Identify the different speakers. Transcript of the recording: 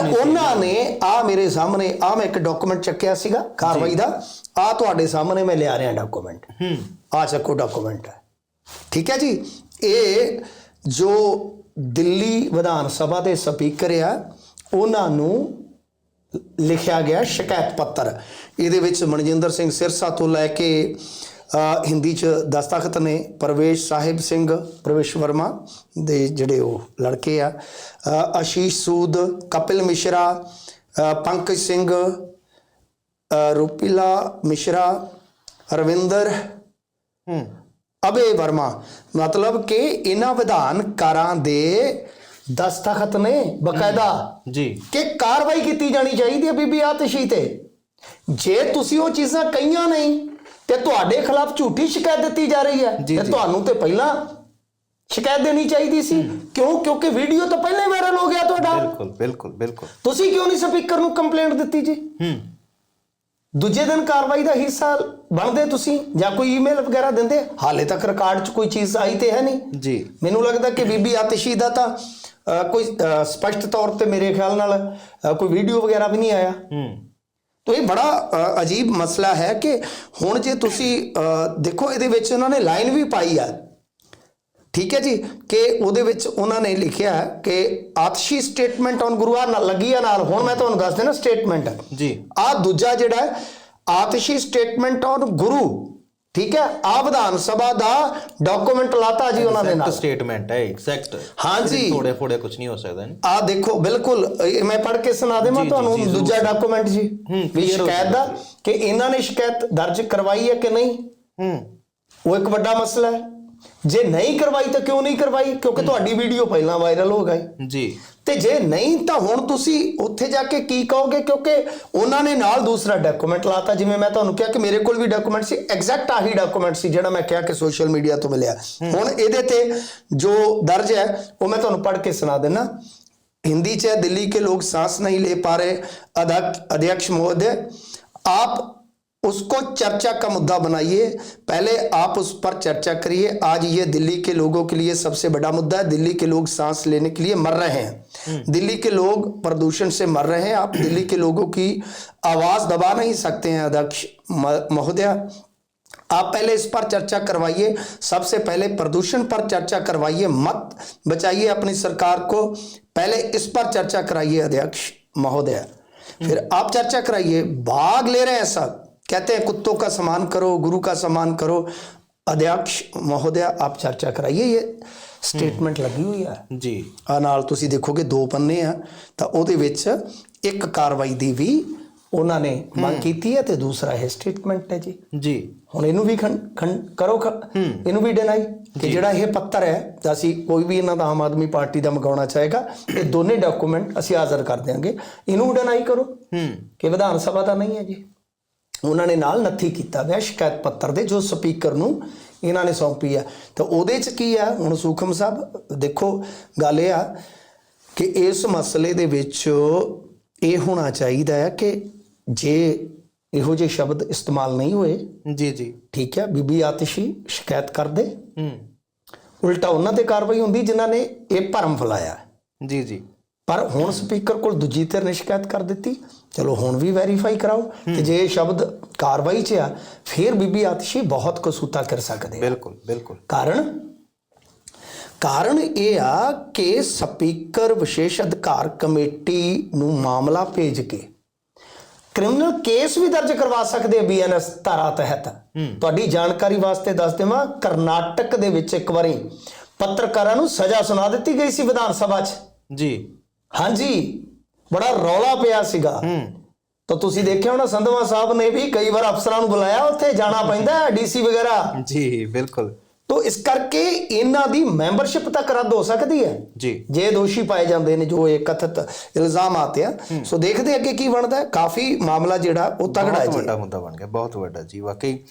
Speaker 1: ਉਹਨਾਂ ਨੇ ਆ ਮੇਰੇ ਸਾਹਮਣੇ ਆ ਮੈਂ ਇੱਕ ਡਾਕੂਮੈਂਟ ਚੱਕਿਆ ਸੀਗਾ ਕਾਰਵਾਈ ਦਾ। ਆ ਤੁਹਾਡੇ ਸਾਹਮਣੇ ਮੈਂ ਲਿਆ ਰਿਹਾ ਡਾਕੂਮੈਂਟ
Speaker 2: ਹੂੰ।
Speaker 1: ਆ ਚੱਕੋ ਡਾਕੂਮੈਂਟ ਹੈ ਠੀਕ ਹੈ ਜੀ? ਇਹ ਜੋ ਦਿੱਲੀ ਵਿਧਾਨ ਸਭਾ ਦੇ ਸਪੀਕਰ ਆ ਉਹਨਾਂ ਨੂੰ ਲਿਖਿਆ ਗਿਆ ਸ਼ਿਕਾਇਤ ਪੱਤਰ। ਇਹਦੇ ਵਿੱਚ ਮਨਜਿੰਦਰ ਸਿੰਘ ਸਿਰਸਾ ਤੋਂ ਲੈ ਕੇ ਹਿੰਦੀ ਚ ਦਸਤਖਤ ਨੇ ਪ੍ਰਵੇਸ਼ ਸਾਹਿਬ ਸਿੰਘ ਪ੍ਰਵੇਸ਼ ਵਰਮਾ ਦੇ ਜਿਹੜੇ ਉਹ ਲੜਕੇ ਆ। ਅ, ਆਸ਼ੀਸ਼ ਸੂਦ ਕਪਿਲ ਮਿਸ਼ਰਾ ਪੰਕਜ ਸਿੰਘ ਰੂਪਿਲਾ ਮਿਸ਼ਰਾ ਰਵਿੰਦਰ
Speaker 2: ਹੂੰ।
Speaker 1: ਅਬੇ ਵਰਮਾ। ਮਤਲਬ ਕਿ ਇਹਨਾਂ ਵਿਧਾਨਕਾਰਾਂ ਦੇ ਦਸਤਖਤ ਨੇ ਬਕਾਇਦਾ
Speaker 2: ਜੀ।
Speaker 1: ਕਿ ਕਾਰਵਾਈ ਕੀਤੀ ਜਾਣੀ ਚਾਹੀਦੀ ਹੈ ਬੀਬੀ ਆਤਸ਼ੀ ਤੇ। ਜੇ ਤੁਸੀਂ ਉਹ ਚੀਜ਼ਾਂ ਕਹੀਆਂ ਨਹੀਂ ਤੇ ਤੁਹਾਡੇ ਖਿਲਾਫ ਝੂਠੀ ਸ਼ਿਕਾਇਤ ਦਿੱਤੀ ਜਾ ਰਹੀ ਹੈ। ਤੇ। ਤੁਹਾਨੂੰ ਤੇ ਪਹਿਲਾਂ ਸ਼ਿਕਾਇਤ ਦੇਣੀ ਚਾਹੀਦੀ ਸੀ। ਕਿਉਂ? ਕਿਉਂਕਿ ਵੀਡੀਓ ਤਾਂ ਪਹਿਲਾਂ ਹੀ ਵਾਇਰਲ ਹੋ ਗਿਆ ਤੁਹਾਡਾ।
Speaker 2: ਬਿਲਕੁਲ ਬਿਲਕੁਲ ਬਿਲਕੁਲ।
Speaker 1: ਤੁਸੀਂ ਕਿਉਂ ਨਹੀਂ ਸਪੀਕਰ ਨੂੰ ਕੰਪਲੇਂਟ ਦਿੱਤੀ ਜੀ?
Speaker 2: ਹੂੰ।
Speaker 1: ਦੂਜੇ ਦਿਨ ਕਾਰਵਾਈ ਦਾ ਹਿੱਸਾ ਬਣਦੇ ਤੁਸੀਂ ਜਾਂ ਕੋਈ ਈਮੇਲ ਵਗੈਰਾ ਦਿੰਦੇ? ਹਾਲੇ ਤੱਕ ਰਿਕਾਰਡ 'ਚ ਕੋਈ ਚੀਜ਼ ਆਈ ਤੇ ਹੈ ਨਹੀਂ।
Speaker 2: ਜੀ।
Speaker 1: ਮੈਨੂੰ ਲੱਗਦਾ ਕਿ ਬੀਬੀ ਆਤਿਸ਼ੀ ਦਾ ਤਾਂ ਕੋਈ ਸਪਸ਼ਟ ਤੌਰ ਤੇ ਮੇਰੇ ਖਿਆਲ ਨਾਲ ਕੋਈ ਵੀਡੀਓ ਵਗੈਰਾ ਵੀ ਨਹੀਂ ਆਇਆ।
Speaker 2: ਹੂੰ।
Speaker 1: ਤੋ ਇਹ ਬੜਾ ਅਜੀਬ ਮਸਲਾ ਹੈ ਕਿ ਹੁਣ ਜੇ ਤੁਸੀਂ ਦੇਖੋ ਇਹਦੇ ਵਿੱਚ ਉਹਨਾਂ ਨੇ ਲਾਈਨ ਵੀ ਪਾਈ ਆ। ਠੀਕ ਹੈ ਜੀ? ਕਿ ਉਹਦੇ ਵਿੱਚ ਉਹਨਾਂ ਨੇ ਲਿਖਿਆ ਹੈ ਕਿ ਆਤਸ਼ੀ ਸਟੇਟਮੈਂਟ ਔਨ ਗੁਰੂ ਆ ਨਾਲ ਲੱਗੀ ਆ ਨਾਲ। ਹੁਣ ਮੈਂ ਤੁਹਾਨੂੰ ਦੱਸ ਦੇਣਾ ਸਟੇਟਮੈਂਟ।
Speaker 2: ਜੀ।
Speaker 1: ਆ ਦੂਜਾ ਜਿਹੜਾ ਆਤਸ਼ੀ ਸਟੇਟਮੈਂਟ ਔਨ ਗੁਰੂ। ਠੀਕ ਹੈ? ਆ ਵਿਧਾਨ ਸਭਾ ਦਾ ਡਾਕੂਮੈਂਟ ਲਾਤਾ ਜੀ ਉਹਨਾਂ ਦੇ ਨਾਲ।
Speaker 2: ਸਟੇਟਮੈਂਟ ਹੈ ਐਗਜ਼ੈਕਟ
Speaker 1: ਹਾਂਜੀ।
Speaker 2: ਥੋੜੇ ਥੋੜੇ ਕੁਝ ਨਹੀਂ ਹੋ ਸਕਦਾ
Speaker 1: ਆ ਦੇਖੋ ਬਿਲਕੁਲ ਮੈਂ ਪੜ੍ਹ ਕੇ ਸੁਣਾ ਦੇਵਾਂ ਤੁਹਾਨੂੰ। ਦੂਜਾ ਡਾਕੂਮੈਂਟ ਜੀ। ਵੀ ਸ਼ਿਕਾਇਤ ਦਾ ਕਿ ਇਹਨਾਂ ਨੇ ਸ਼ਿਕਾਇਤ ਦਰਜ ਕਰਵਾਈ ਹੈ ਕਿ ਨਹੀਂ?
Speaker 2: ਹੂੰ।
Speaker 1: ਉਹ ਇੱਕ ਵੱਡਾ ਮਸਲਾ ਹੈ। ਜੇ ਨਹੀਂ ਕਰਵਾਈ ਤਾਂ ਕਿਉਂ ਨਹੀਂ ਕਰਵਾਈ? ਕਿਉਂਕਿ ਤੁਹਾਡੀ ਵੀਡੀਓ ਪਹਿਲਾਂ ਵਾਇਰਲ ਹੋ ਗਈ।
Speaker 2: ਜੀ।
Speaker 1: ਤੇ ਜੇ ਨਹੀਂ ਤਾਂ ਹੁਣ ਤੁਸੀਂ ਉੱਥੇ ਜਾ ਕੇ ਕੀ ਕਹੋਗੇ ਕਿਉਂਕਿ ਉਹਨਾਂ ਨੇ ਨਾਲ ਦੂਸਰਾ ਡਾਕੂਮੈਂਟ ਲਾਤਾ ਜਿਵੇਂ ਮੈਂ ਤੁਹਾਨੂੰ ਕਿਹਾ ਕਿ ਮੇਰੇ ਕੋਲ ਵੀ ਡਾਕੂਮੈਂਟ ਸੀ ਐਗਜ਼ੈਕਟ ਆਹੀ ਡਾਕੂਮੈਂਟ ਸੀ ਜਿਹੜਾ ਮੈਂ ਕਿਹਾ ਕਿ ਸੋਸ਼ਲ ਮੀਡੀਆ ਤੋਂ ਮਿਲਿਆ ਹੁਣ ਇਹਦੇ ਤੇ ਜੋ ਦਰਜ ਹੈ ਉਹ ਮੈਂ ਤੁਹਾਨੂੰ ਪੜ੍ਹ ਕੇ ਸੁਣਾ ਦੇਣਾ हिंदी च दिल्ली के लोग सांस नहीं ले पा रहे अध्यक्ष अध्यक्ष महोदय आप उसको चर्चा का मुद्दा बनाइए। पहले आप उस पर चर्चा करिए। आज ये दिल्ली के लोगों के लिए सबसे बड़ा मुद्दा है। दिल्ली के लोग सांस लेने के लिए मर रहे हैं। दिल्ली के लोग प्रदूषण से मर रहे हैं। आप दिल्ली के लोगों की आवाज़ दबा नहीं सकते हैं अध्यक्ष महोदय। आप पहले इस पर चर्चा करवाइए। सबसे पहले प्रदूषण पर चर्चा करवाइए। मत बचाइए अपनी सरकार को। पहले इस पर चर्चा कराइए अध्यक्ष महोदय। फिर आप चर्चा कराइए। भाग ले रहे हैं सब। कहते हैं कुत्तों का सम्मान करो गुरु का सम्मान करो अध्यक्ष महोदय आप चर्चा कराइए ये ਸਟੇਟਮੈਂਟ ਲੱਗੀ ਹੋਈ ਹੈ
Speaker 2: ਜੀ
Speaker 1: ਆ ਨਾਲ ਤੁਸੀਂ ਦੇਖੋਗੇ ਦੋ ਪੰਨੇ ਆ ਤਾਂ ਉਹਦੇ ਵਿੱਚ ਇੱਕ ਕਾਰਵਾਈ ਦੀ ਵੀ ਉਹਨਾਂ ਨੇ ਮੰਗ ਕੀਤੀ ਹੈ ਤੇ ਦੂਸਰਾ ਇਹ ਸਟੇਟਮੈਂਟ ਹੈ ਜੀ
Speaker 2: ਜੀ
Speaker 1: ਹੁਣ ਇਹਨੂੰ ਵੀ ਖੰ ਖੰ ਕਰੋ ਖ- ਇਹਨੂੰ ਵੀ ਡਿਨਾਈ ਕਿ ਜਿਹੜਾ ਇਹ ਪੱਤਰ ਹੈ ਤਾਂ ਅਸੀਂ ਕੋਈ ਵੀ ਇਹਨਾਂ ਦਾ ਆਮ ਆਦਮੀ ਪਾਰਟੀ ਦਾ ਮੰਗਾਉਣਾ ਚਾਹੇਗਾ ਇਹ ਦੋਨੇ ਡਾਕੂਮੈਂਟ ਅਸੀਂ ਹਾਜ਼ਰ ਕਰ ਦਿਆਂਗੇ ਇਹਨੂੰ ਡਿਨਾਈ ਕਰੋ
Speaker 2: ਹੂੰ
Speaker 1: ਕਿ ਵਿਧਾਨ ਸਭਾ ਦਾ ਨਹੀਂ ਹੈ ਜੀ ਉਹਨਾਂ ਨੇ ਨਾਲ ਨੱਥੀ ਕੀਤਾ ਗਿਆ ਸ਼ਿਕਾਇਤ ਪੱਤਰ ਦੇ ਜੋ ਸਪੀਕਰ ਨੂੰ ਇਹਨਾਂ ਨੇ ਸੌਂਪੀ ਆ। ਤਾਂ ਉਹਦੇ ਚ ਕੀ ਆ? ਹੁਣ ਸੂਖਮ ਸਾਹਿਬ ਦੇਖੋ ਗੱਲ ਇਹ ਆ ਕਿ ਇਸ ਮਸਲੇ ਦੇ ਵਿੱਚ ਇਹ ਹੋਣਾ ਚਾਹੀਦਾ ਹੈ ਕਿ ਜੇ ਇਹੋ ਜਿਹੇ ਸ਼ਬਦ ਇਸਤੇਮਾਲ ਨਹੀਂ ਹੋਏ
Speaker 2: ਜੀ ਜੀ।
Speaker 1: ਠੀਕ ਹੈ ਬੀਬੀ ਆਤਿਸ਼ੀ ਸ਼ਿਕਾਇਤ ਕਰ ਦੇ
Speaker 2: ਹੂੰ।
Speaker 1: ਉਲਟਾ ਉਹਨਾਂ ਤੇ ਕਾਰਵਾਈ ਹੁੰਦੀ ਜਿਨ੍ਹਾਂ ਨੇ ਇਹ ਭਰਮ ਫੈਲਾਇਆ।
Speaker 2: ਜੀ ਜੀ।
Speaker 1: ਪਰ ਹੁਣ ਸਪੀਕਰ ਕੋਲ ਦੂਜੀ ਧਿਰ ਨੇ ਸ਼ਿਕਾਇਤ ਕਰ ਦਿੱਤੀ। ਚਲੋ ਹੁਣ ਵੀ ਵੈਰੀਫਾਈ ਕਰਾਓ ਤੇ ਜੇ ਇਹ ਸ਼ਬਦ ਕਾਰਵਾਈ 'ਚ ਆ ਫਿਰ ਬੀਬੀ ਆਤਿਸ਼ੀ ਬਹੁਤ ਕਸੂਤਾ ਕਰ ਸਕਦੇ
Speaker 2: ਬਿਲਕੁਲ ਬਿਲਕੁਲ।
Speaker 1: ਕਾਰਨ? ਕਾਰਨ ਇਹ ਆ ਕਿ ਸਪੀਕਰ ਵਿਸ਼ੇਸ਼ ਅਧਿਕਾਰ ਕਮੇਟੀ ਨੂੰ ਮਾਮਲਾ ਭੇਜ ਕੇ ਕ੍ਰਿਮੀਨਲ ਕੇਸ ਵੀ ਦਰਜ ਕਰਵਾ ਸਕਦੇ ਆ ਬੀਐਨਐਸ ਧਾਰਾ ਤਹਿਤ। ਤੁਹਾਡੀ ਜਾਣਕਾਰੀ ਵਾਸਤੇ ਦੱਸ ਦੇਵਾਂ ਕਰਨਾਟਕ ਦੇ ਵਿੱਚ ਇੱਕ ਵਾਰੀ ਪੱਤਰਕਾਰਾਂ ਨੂੰ ਸਜ਼ਾ ਸੁਣਾ ਦਿੱਤੀ ਗਈ ਸੀ ਵਿਧਾਨ ਸਭਾ 'ਚ।
Speaker 2: ਜੀ।
Speaker 1: ਹਾਂਜੀ ਬੜਾ ਰੌਲਾ ਪਿਆ ਸੀਗਾ।
Speaker 2: ਹੂੰ।
Speaker 1: ਤਾਂ ਤੁਸੀਂ ਦੇਖਿਆ ਹੋਣਾ ਸੰਧਵਾ ਸਾਹਿਬ ਨੇ ਵੀ ਕਈ ਵਾਰ ਅਫਸਰਾਂ ਨੂੰ ਬੁਲਾਇਆ ਉੱਥੇ ਜਾਣਾ ਪੈਂਦਾ ਡੀਸੀ ਵਗੈਰਾ?
Speaker 2: ਜੀ ਬਿਲਕੁਲ।
Speaker 1: ਤੋਂ ਇਸ ਕਰਕੇ ਇਹਨਾਂ ਦੀ ਮੈਂਬਰਸ਼ਿਪ ਤੱਕ ਰੱਦ ਹੋ ਸਕਦੀ ਹੈ।
Speaker 2: ਜੀ।
Speaker 1: ਜੇ ਦੋਸ਼ੀ ਪਾਏ ਜਾਂਦੇ ਨੇ ਜੋ ਇਹ ਕਥਿਤ ਇਲਜ਼ਾਮ ਆਤੇ ਆ ਸੋ ਦੇਖਦੇ ਅੱਗੇ ਕੀ ਬਣਦਾ ਹੈ। ਕਾਫੀ ਮਾਮਲਾ ਜਿਹੜਾ ਉਹ ਤਗੜਾ ਹੈ
Speaker 2: ਬਹੁਤ
Speaker 1: ਜੀ।
Speaker 2: ਵੱਡਾ ਮੁੱਦਾ ਬਣ ਗਿਆ ਬਹੁਤ ਵੱਡਾ ਜੀ ਵਾਕਈ।